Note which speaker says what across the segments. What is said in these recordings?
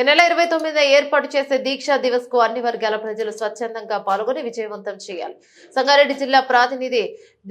Speaker 1: ఈ నెల ఇరవై తొమ్మిదిన ఏర్పాటు చేసే దీక్షా దివస్కు అన్ని వర్గాల ప్రజలు స్వచ్ఛందంగా పాల్గొని విజయవంతం చేయాలి. సంగారెడ్డి జిల్లా ప్రాతినిధి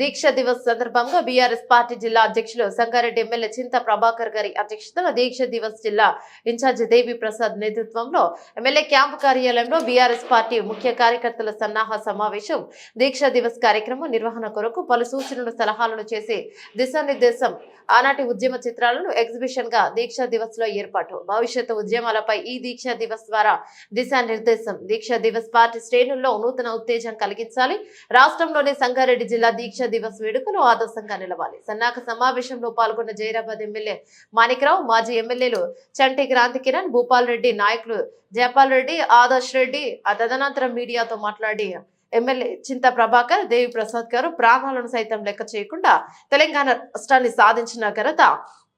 Speaker 1: దీక్ష దివస్ సందర్భంగా బీఆర్ఎస్ పార్టీ జిల్లా అధ్యక్షులు సంగారెడ్డి ఎమ్మెల్యే చింత ప్రభాకర్ గారి అధ్యక్షతన దీక్ష దివస్ జిల్లా ఇన్ఛార్జి దేవి ప్రసాద్ నేతృత్వంలో ఎమ్మెల్యే క్యాంపు కార్యాలయంలో బీఆర్ఎస్ పార్టీ ముఖ్య కార్యకర్తల సన్నాహ సమావేశం. దీక్ష దివస్ కార్యక్రమం నిర్వహణ కొరకు పలు సూచనలు సలహాలను చేసి దిశానిర్దేశం. ఆనాటి ఉద్యమ చిత్రాలను ఎగ్జిబిషన్గా దీక్షా దివస్లో ఏర్పాటు. భవిష్యత్తు ఉద్యమాలపై ఈ దీక్షా దివస్ ద్వారా దిశానిర్దేశం. దీక్షా దివస్ పార్టీ శ్రేణుల్లో నూతన ఉత్తేజం కలిగించాలి. రాష్ట్రంలోని సంగారెడ్డి జిల్లా దీక్షా దివస్ వేడుకలు ఆదర్శంగా నిలవాలి. సన్నాహక సమావేశంలో పాల్గొన్న జైరాబాద్ ఎమ్మెల్యే మాణిక్రావు మాజీ ఎమ్మెల్యేలు చంటి క్రాంతి కిరణ్ భూపాల్ రెడ్డి నాయకులు జయపాల్ రెడ్డి ఆదర్శ్ రెడ్డి ఆ తదనంతరం మీడియాతో మాట్లాడి ఎమ్మెల్యే చింత ప్రభాకర్ దేవి ప్రసాద్ గారు ప్రాణాలను సైతం లెక్క చేయకుండా తెలంగాణ రాష్ట్రాన్ని సాధించిన ఘనత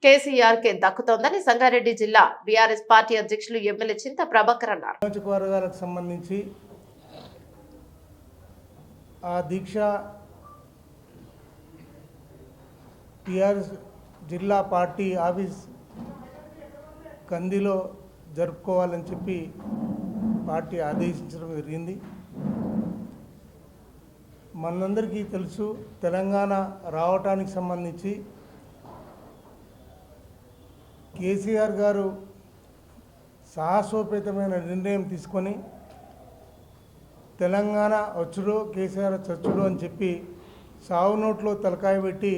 Speaker 1: కేసీఆర్ కే దక్కుతోందని సంగారెడ్డి జిల్లా బీఆర్ఎస్ పార్టీ అధ్యక్షులు ఎమ్మెల్యే చింత ప్రభాకర్ అన్నారు.
Speaker 2: నియోజకవర్గాలకు సంబంధించి ఆ దీక్ష టిఆర్ఎస్ జిల్లా పార్టీ ఆఫీస్ కందిలో జరుపుకోవాలని చెప్పి పార్టీ ఆదేశించడం జరిగింది. మనందరికీ తెలుసు తెలంగాణ రావటానికి సంబంధించి కేసీఆర్ గారు సాహసోపేతమైన నిర్ణయం తీసుకొని తెలంగాణ వచ్చుడు కేసీఆర్ చచ్చుడు అని చెప్పి సావు నోట్లో తలకాయ పెట్టి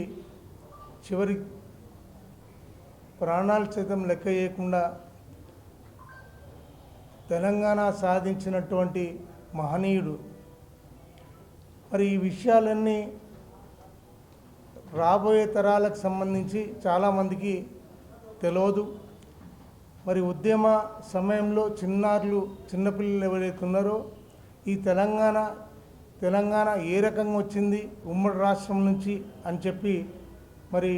Speaker 2: చివరి ప్రాణాలు సైతం లెక్క చేయకుండా తెలంగాణ సాధించినటువంటి మహనీయుడు. మరి ఈ విషయాలన్నీ రాబోయే తరాలకు సంబంధించి చాలామందికి తెలియదు మరి ఉద్యమ సమయంలో చిన్నారులు చిన్నపిల్లలు ఎవరైతే ఉన్నారో ఈ తెలంగాణ తెలంగాణ ఏ రకంగా వచ్చింది ఉమ్మడి రాష్ట్రం నుంచి అని చెప్పి మరి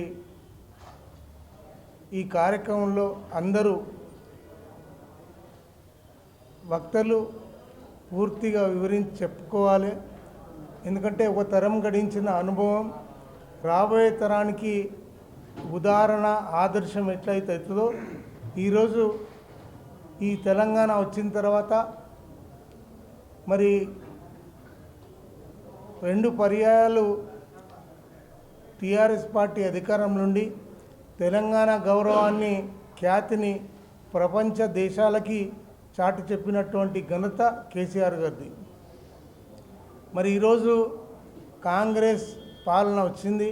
Speaker 2: ఈ కార్యక్రమంలో అందరూ వక్తలు పూర్తిగా వివరించి చెప్పుకోవాలి. ఎందుకంటే ఒక తరం గడించిన అనుభవం రాబోయే తరానికి ఉదాహరణ ఆదర్శం ఎట్లయితే అవుతుందో ఈరోజు ఈ తెలంగాణ వచ్చిన తర్వాత మరి రెండు పర్యాయాలు టీఆర్ఎస్ పార్టీ అధికారం నుండి తెలంగాణ గౌరవాన్ని ఖ్యాతిని ప్రపంచ దేశాలకి చాటి చెప్పినటువంటి ఘనత కేసీఆర్ గారిది. మరి ఈరోజు కాంగ్రెస్ పాలన వచ్చింది.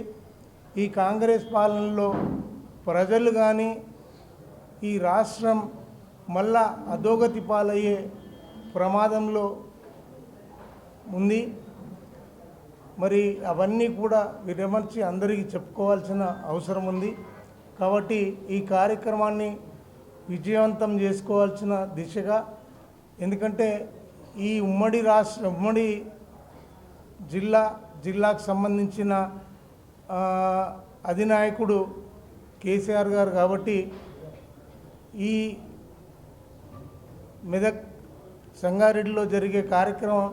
Speaker 2: ఈ కాంగ్రెస్ పాలనలో ప్రజలు కానీ ఈ రాష్ట్రం మళ్ళా అధోగతి పాలయ్యే ప్రమాదంలో ఉంది. మరి అవన్నీ కూడా విరమర్చి అందరికీ చెప్పుకోవాల్సిన అవసరం ఉంది. కాబట్టి ఈ కార్యక్రమాన్ని విజయవంతం చేసుకోవాల్సిన దిశగా ఎందుకంటే ఈ ఉమ్మడి రాష్ట్ర ఉమ్మడి జిల్లా జిల్లాకు సంబంధించిన అధినాయకుడు కేసీఆర్ గారు కాబట్టి ఈ మెదక్ సంగారెడ్డిలో జరిగే కార్యక్రమం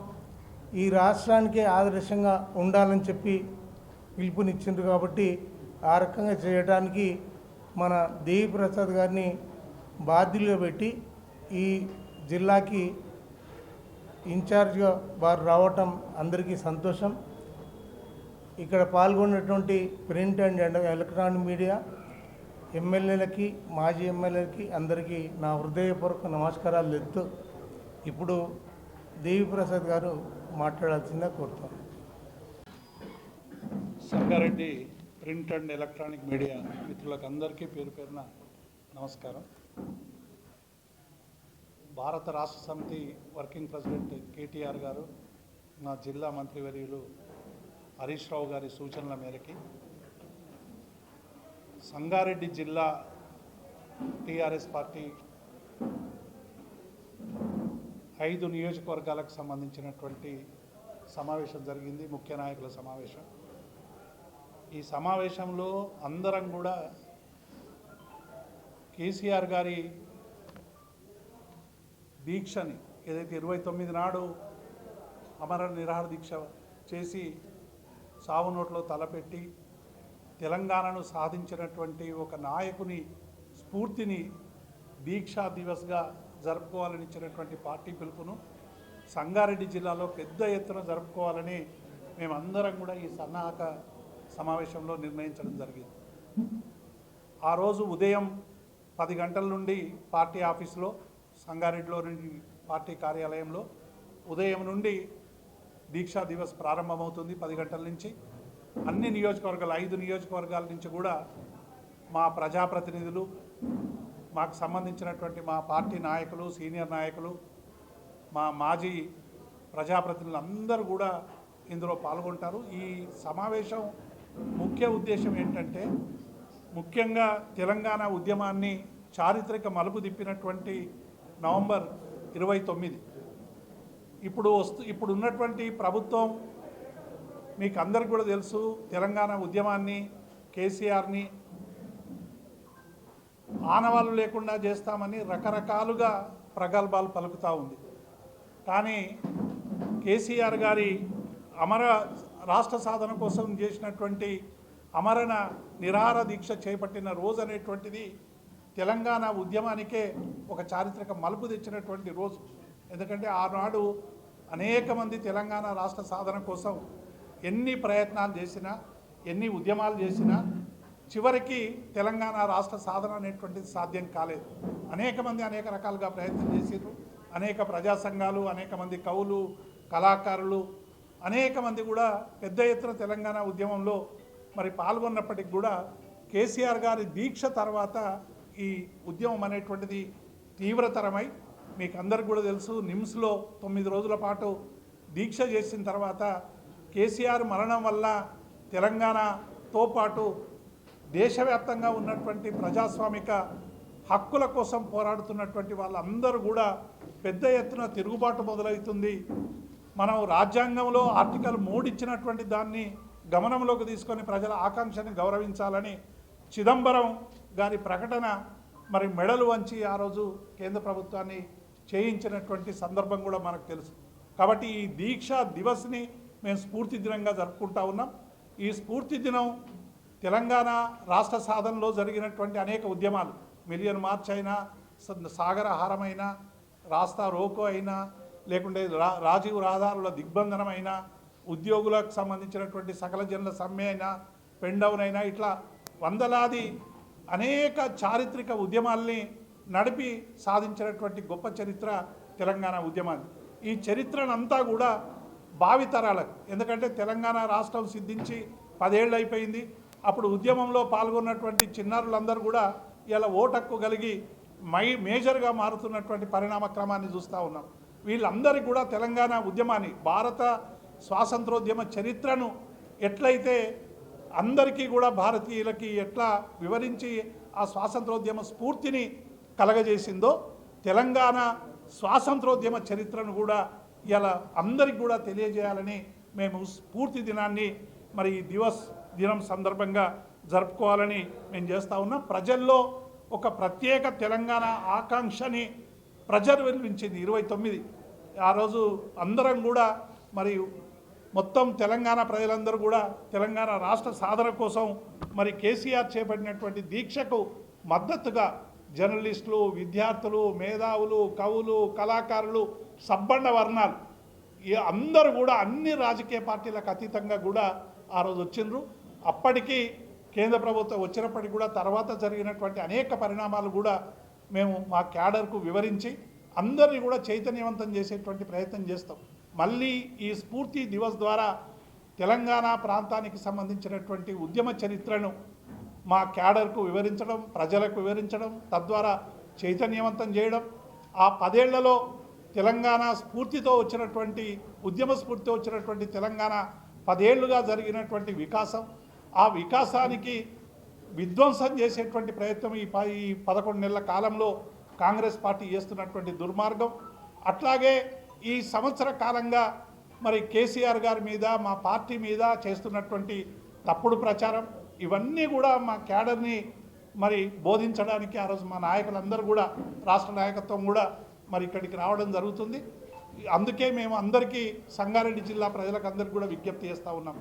Speaker 2: ఈ రాష్ట్రానికే ఆదర్శంగా ఉండాలని చెప్పి పిలుపునిచ్చిండ్రు కాబట్టి ఆ రకంగా చేయడానికి మన దేవి ప్రసాద్ గారిని బాధ్యులుగా పెట్టి ఈ జిల్లాకి ఇన్ఛార్జ్గా వారు రావటం అందరికీ సంతోషం. ఇక్కడ పాల్గొన్నటువంటి ప్రింట్ అండ్ ఎలక్ట్రానిక్ మీడియా ఎమ్మెల్యేలకి మాజీ ఎమ్మెల్యేలకి అందరికీ నా హృదయపూర్వక నమస్కారాలు ఎత్తు ఇప్పుడు దేవిప్రసాద్ గారు మాట్లాడాల్సిందే కోరుతాను
Speaker 3: Sangareddy print and electronic media మిత్రులకు అందరికీ పేరు పేరున నమస్కారం. భారత రాష్ట్ర సమితి వర్కింగ్ ప్రెసిడెంట్ కేటీఆర్ గారు నా జిల్లా మంత్రివర్యులు హరీష్ రావు గారి సూచనల మేరకి సంగారెడ్డి జిల్లా టీఆర్ఎస్ పార్టీ ఐదు నియోజకవర్గాలకు సంబంధించినటువంటి సమావేశం జరిగింది ముఖ్య నాయకుల సమావేశం. ఈ సమావేశంలో అందరం కూడా కేసీఆర్ గారి దీక్షని ఏదైతే ఇరవై తొమ్మిది నాడు అమర నిరాహార దీక్ష చేసి సావు నోట్లో తలపెట్టి తెలంగాణను సాధించినటువంటి ఒక నాయకుని స్ఫూర్తిని దీక్షా దివస్గా జరుపుకోవాలని ఇచ్చినటువంటి పార్టీ పిలుపును సంగారెడ్డి జిల్లాలో పెద్ద ఎత్తున జరుపుకోవాలని మేమందరం కూడా ఈ సన్నాహక సమావేశంలో నిర్ణయించడం జరిగింది. ఆ రోజు ఉదయం పది గంటల నుండి పార్టీ ఆఫీసులో సంగారెడ్డిలో నుండి పార్టీ కార్యాలయంలో ఉదయం నుండి దీక్షా దివస్ ప్రారంభమవుతుంది పది గంటల నుంచి. అన్ని నియోజకవర్గాలు ఐదు నియోజకవర్గాల నుంచి కూడా మా ప్రజాప్రతినిధులు మాకు సంబంధించినటువంటి మా పార్టీ నాయకులు సీనియర్ నాయకులు మా మాజీ ప్రజాప్రతినిధులు అందరూ కూడా ఇందులో పాల్గొంటారు. ఈ సమావేశం ముఖ్య ఉద్దేశం ఏంటంటే ముఖ్యంగా తెలంగాణ ఉద్యమాన్ని చారిత్రక మలుపు తిప్పినటువంటి నవంబర్ ఇరవై తొమ్మిది. ఇప్పుడు వస్తు ఇప్పుడు ఉన్నటువంటి ప్రభుత్వం మీకు అందరికి కూడా తెలుసు తెలంగాణ ఉద్యమాన్ని కేసీఆర్ని ఆనవాళ్ళు లేకుండా చేస్తామని రకరకాలుగా ప్రగల్భాలు పలుకుతూ ఉంది. కానీ కేసీఆర్ గారి అమర రాష్ట్ర సాధన కోసం చేసినటువంటి అమరణ నిరాహార దీక్ష చేపట్టిన రోజు అనేటువంటిది తెలంగాణ ఉద్యమానికే ఒక చారిత్రక మలుపు తెచ్చినటువంటి రోజు. ఎందుకంటే ఆనాడు అనేక మంది తెలంగాణ రాష్ట్ర సాధన కోసం ఎన్ని ప్రయత్నాలు చేసినా ఎన్ని ఉద్యమాలు చేసినా చివరికి తెలంగాణ రాష్ట్ర సాధన అనేటువంటిది సాధ్యం కాలేదు. అనేక మంది అనేక రకాలుగా ప్రయత్నం చేసిర్రు. అనేక ప్రజా సంఘాలు అనేక మంది కవులు కళాకారులు అనేక మంది కూడా పెద్ద ఎత్తున తెలంగాణ ఉద్యమంలో మరి పాల్గొన్నప్పటికి కూడా కేసీఆర్ గారి దీక్ష తర్వాత ఈ ఉద్యమం అనేటువంటిది తీవ్రతరమై మీకు అందరికి కూడా తెలుసు నిమ్స్లో తొమ్మిది రోజుల పాటు దీక్ష చేసిన తర్వాత కేసీఆర్ మరణం వల్ల తెలంగాణతో పాటు దేశవ్యాప్తంగా ఉన్నటువంటి ప్రజాస్వామిక హక్కుల కోసం పోరాడుతున్నటువంటి వాళ్ళందరూ కూడా పెద్ద ఎత్తున తిరుగుబాటు మొదలవుతుంది. మనం రాజ్యాంగంలో ఆర్టికల్ మూడు ఇచ్చినటువంటి దాన్ని గమనంలోకి తీసుకొని ప్రజల ఆకాంక్షని గౌరవించాలని చిదంబరం గారి ప్రకటన మరి మెడలు వంచి ఆ రోజు కేంద్ర ప్రభుత్వాన్ని చేయించినటువంటి సందర్భం కూడా మనకు తెలుసు. కాబట్టి ఈ దీక్షా దివస్ని మేము స్ఫూర్తి దినంగా జరుపుకుంటా ఉన్నాం. ఈ స్ఫూర్తి దినం తెలంగాణ రాష్ట్ర సాధనలో జరిగినటువంటి అనేక ఉద్యమాలు. మిలియన్ మార్చ్ అయినా సాగరహారమైనా రాస్తా రోకో అయినా లేకుంటే రా రాజీవ్ రహదారుల దిగ్బంధనం అయినా ఉద్యోగులకు సంబంధించినటువంటి సకల జనుల సమ్మె అయినా పెండౌన్ అయినా ఇట్లా వందలాది అనేక చారిత్రక ఉద్యమాల్ని నడిపి సాధించినటువంటి గొప్ప చరిత్ర తెలంగాణ ఉద్యమాన్ని ఈ చరిత్రనంతా కూడా భావితరాలకు ఎందుకంటే తెలంగాణ రాష్ట్రం సిద్ధించి పదేళ్ళు అయిపోయింది. అప్పుడు ఉద్యమంలో పాల్గొన్నటువంటి చిన్నారులందరూ కూడా ఇలా ఓటక్కు కలిగి మై మేజర్గా మారుతున్నటువంటి పరిణామ క్రమాన్ని చూస్తూ ఉన్నాం. వీళ్ళందరికీ కూడా తెలంగాణ ఉద్యమాన్ని భారత స్వాతంత్రోద్యమ చరిత్రను ఎట్లయితే అందరికీ కూడా భారతీయులకి ఎట్లా వివరించి ఆ స్వాతంత్రోద్యమ స్ఫూర్తిని కలగజేసిందో తెలంగాణ స్వాతంత్రోద్యమ చరిత్రను కూడా ఇలా అందరికి కూడా తెలియజేయాలని మేము స్ఫూర్తి దినాన్ని మరి ఈ దివస్ దినం సందర్భంగా జరుపుకోవాలని మేము చేస్తూ ఉన్నాం. ప్రజల్లో ఒక ప్రత్యేక తెలంగాణ ఆకాంక్షని ప్రజలు వెలిపించింది ఇరవై తొమ్మిది. ఆ రోజు అందరం కూడా మరి మొత్తం తెలంగాణ ప్రజలందరూ కూడా తెలంగాణ రాష్ట్ర సాధన కోసం మరి కేసీఆర్ చేపట్టినటువంటి దీక్షకు మద్దతుగా జర్నలిస్టులు విద్యార్థులు మేధావులు కవులు కళాకారులు సబ్బండ వర్ణాలు. ఈ అందరూ కూడా అన్ని రాజకీయ పార్టీలకు అతీతంగా కూడా ఆ రోజు వచ్చిండ్రు. అప్పటికీ కేంద్ర ప్రభుత్వం వచ్చినప్పటికి కూడా తర్వాత జరిగినటువంటి అనేక పరిణామాలు కూడా మేము మా క్యాడర్కు వివరించి అందరినీ కూడా చైతన్యవంతం చేసేటువంటి ప్రయత్నం చేస్తాం. మళ్ళీ ఈ స్ఫూర్తి దివస్ ద్వారా తెలంగాణ ప్రాంతానికి సంబంధించినటువంటి ఉద్యమ చరిత్రను మా క్యాడర్కు వివరించడం ప్రజలకు వివరించడం తద్వారా చైతన్యవంతం చేయడం ఆ పదేళ్ళలో తెలంగాణ స్ఫూర్తితో వచ్చినటువంటి ఉద్యమ స్ఫూర్తితో వచ్చినటువంటి తెలంగాణ పదేళ్ళుగా జరిగినటువంటి వికాసం ఆ వికాసానికి విధ్వంసం చేసేటువంటి ప్రయత్నం ఈ ఈ పదకొండు నెలల కాలంలో కాంగ్రెస్ పార్టీ చేస్తున్నటువంటి దుర్మార్గం. అట్లాగే ఈ సంవత్సర కాలంగా మరి కేసీఆర్ గారి మీద మా పార్టీ మీద చేస్తున్నటువంటి తప్పుడు ప్రచారం ఇవన్నీ కూడా మా క్యాడర్ని మరి బోధించడానికి ఆ రోజు మా నాయకులందరూ కూడా రాష్ట్ర నాయకత్వం కూడా మరి ఇక్కడికి రావడం జరుగుతుంది. అందుకే మేము అందరికీ సంగారెడ్డి జిల్లా ప్రజలకు అందరికీ కూడా విజ్ఞప్తి చేస్తూ ఉన్నాం.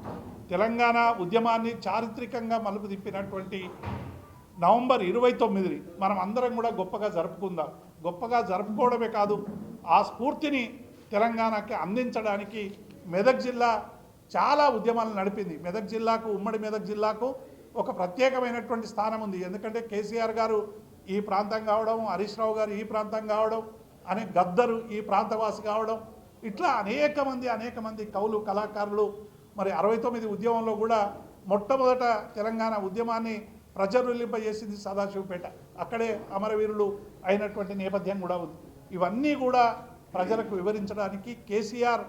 Speaker 3: తెలంగాణ ఉద్యమాన్ని చారిత్రకంగా మలుపు తిప్పినటువంటి నవంబర్ ఇరవై తొమ్మిదిని మనం అందరం కూడా గొప్పగా జరుపుకుందాం గొప్పగా జరుపుకోవడమే కాదు ఆ స్ఫూర్తిని తెలంగాణకి అందించడానికి మెదక్ జిల్లా చాలా ఉద్యమాలు నడిపింది. మెదక్ జిల్లాకు ఉమ్మడి మెదక్ జిల్లాకు ఒక ప్రత్యేకమైనటువంటి స్థానం ఉంది. ఎందుకంటే కేసీఆర్ గారు ఈ ప్రాంతం కావడం హరీష్ రావు గారు ఈ ప్రాంతం కావడం అనే గద్దరు ఈ ప్రాంతవాసి కావడం ఇట్లా అనేక మంది అనేక మంది కవులు కళాకారులు మరి అరవై తొమ్మిది ఉద్యమంలో కూడా మొట్టమొదట తెలంగాణ ఉద్యమాన్ని ప్రజ్వలింపజేసింది సదాశివపేట. అక్కడే అమరవీరులు అయినటువంటి నేపథ్యం కూడా ఉంది. ఇవన్నీ కూడా ప్రజలకు వివరించడానికి కేసీఆర్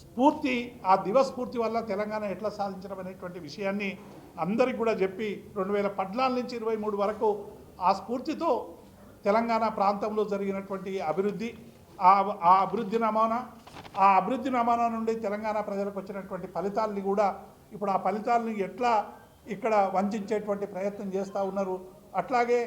Speaker 3: స్ఫూర్తి ఆ దివ స్ఫూర్తి వల్ల తెలంగాణ ఎట్లా సాధించడం అనేటువంటి విషయాన్ని అందరికి కూడా చెప్పి రెండు వేల పద్నాలుగు నుంచి ఇరవై మూడు వరకు ఆ స్ఫూర్తితో తెలంగాణ ప్రాంతంలో జరిగినటువంటి అభివృద్ధి ఆ ఆ అభివృద్ధి నమూనా ఆ అభివృద్ధి నమూనా నుండి తెలంగాణ ప్రజలకు వచ్చినటువంటి ఫలితాలని కూడా ఇప్పుడు ఆ ఫలితాలని ఎట్లా ఇక్కడ వంచేటువంటి ప్రయత్నం చేస్తూ ఉన్నారు. అట్లాగే